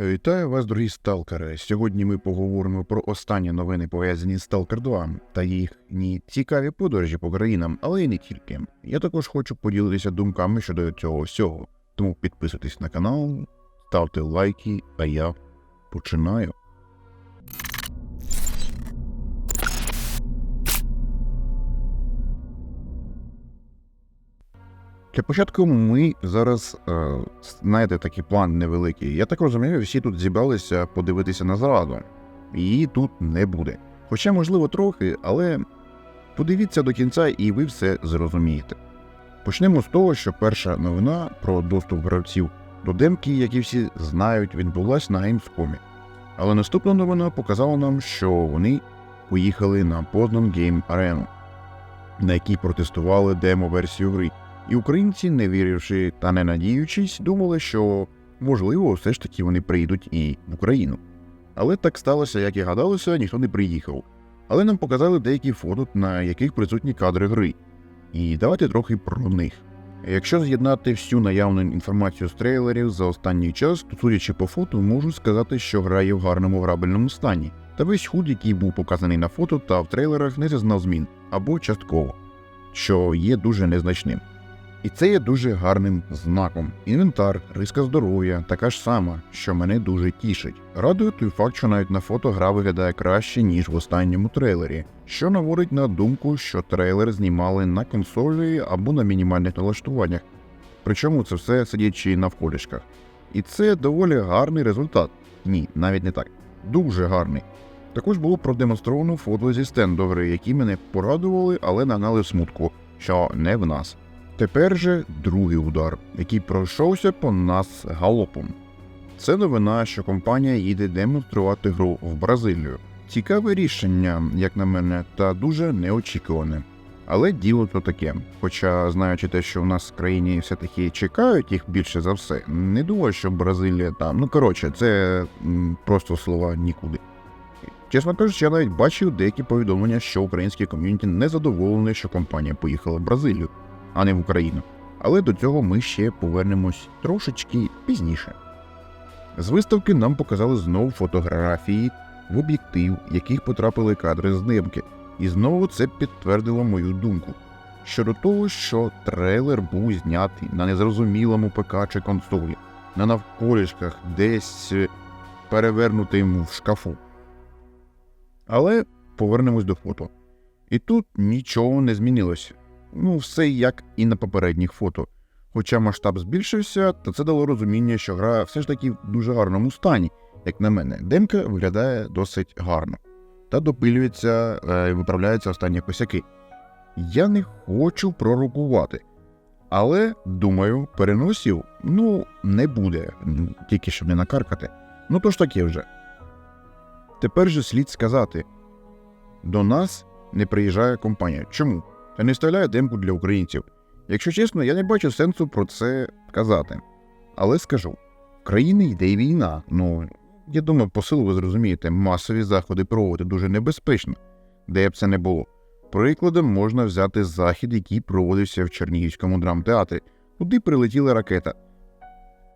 Вітаю вас, дорогі сталкери. Сьогодні ми поговоримо про останні новини пов'язані з Stalker 2 та їхні цікаві подорожі по країнам, але й не тільки. Я також хочу поділитися думками щодо цього всього. Тому підписуйтесь на канал, ставте лайки, а я починаю. Для початку ми зараз, е, знаєте, такий план невеликий. Я так розумію, всі тут зібралися подивитися на зраду. Її тут не буде. Хоча, можливо, трохи, але подивіться до кінця і ви все зрозумієте. Почнемо з того, що перша новина про доступ гравців до демки, які всі знають, відбулась на Gamescom. Але наступна новина показала нам, що вони поїхали на Poznan Game Arena, на якій протестували демо-версію гри. І українці, не віривши та не надіючись, думали, що можливо, все ж таки вони прийдуть і в Україну. Але так сталося, як і гадалося, ніхто не приїхав. Але нам показали деякі фото, на яких присутні кадри гри. І давайте трохи про них. Якщо з'єднати всю наявну інформацію з трейлерів за останній час, то судячи по фото, можу сказати, що гра є в гарному грабельному стані. Та весь худ, який був показаний на фото та в трейлерах, не зазнав змін або частково, що є дуже незначним. І це є дуже гарним знаком. Інвентар, риска здоров'я така ж сама, що мене дуже тішить. Радує той факт, що навіть на фото гра виглядає краще, ніж в останньому трейлері, що наводить на думку, що трейлер знімали на консолі або на мінімальних налаштуваннях. Причому це все сидячи на входишках. І це доволі гарний результат. Ні, навіть не так. Дуже гарний. Також було продемонстровано фото зі стенду які мене порадували, але нагнали смутку, що не в нас. Тепер же другий удар, який пройшовся по нас галопом. Це новина, що компанія їде демонструвати гру в Бразилію. Цікаве рішення, як на мене, та дуже неочікуване. Але діло то таке. Хоча, знаючи те, що в нас в країні все-таки чекають їх більше за все, не думаю, що Бразилія там. Ну коротше, це просто слова нікуди. Чесно кажучи, я навіть бачив деякі повідомлення, що українське ком'юніті не задоволене, що компанія поїхала в Бразилію а не в Україну. Але до цього ми ще повернемось трошечки пізніше. З виставки нам показали знову фотографії в об'єктив, яких потрапили кадри з димки, і знову це підтвердило мою думку щодо того, що трейлер був знятий на незрозумілому ПК чи консолі, на навколішках, десь е, перевернутим в шкафу. Але повернемось до фото. І тут нічого не змінилося. Ну, все як і на попередніх фото. Хоча масштаб збільшився, то це дало розуміння, що гра все ж таки в дуже гарному стані, як на мене. Демка виглядає досить гарно та допилюється е, і виправляються останні косяки. Я не хочу пророкувати, але думаю, переносів ну не буде, тільки щоб не накаркати. Ну то ж таке вже. Тепер же слід сказати: до нас не приїжджає компанія. Чому? Та не вставляє демку для українців. Якщо чесно, я не бачу сенсу про це казати. Але скажу: в країні йде війна. Ну я думаю, по силу ви зрозумієте, масові заходи проводити дуже небезпечно, де б це не було. Прикладом можна взяти захід, який проводився в Чернігівському драмтеатрі, куди прилетіла ракета.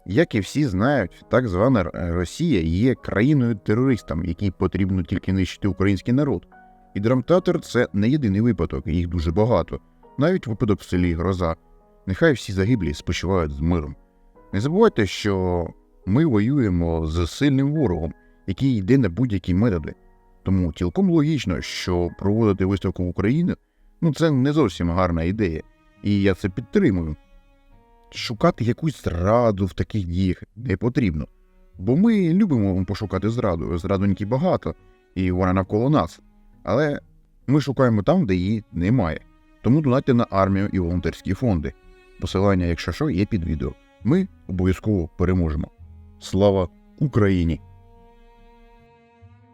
Як і всі знають, так звана Росія є країною терористом, якій потрібно тільки нищити український народ. І драмтеатр це не єдиний випадок, їх дуже багато, навіть випадок в селі Гроза. Нехай всі загиблі спочивають з миром. Не забувайте, що ми воюємо з сильним ворогом, який йде на будь-які методи. Тому цілком логічно, що проводити виставку в Україні ну це не зовсім гарна ідея, і я це підтримую. Шукати якусь зраду в таких діях не потрібно. Бо ми любимо пошукати зраду, зрадоньки багато, і вона навколо нас. Але ми шукаємо там, де її немає. Тому донайте на армію і волонтерські фонди. Посилання, якщо що, є під відео. Ми обов'язково переможемо. Слава Україні!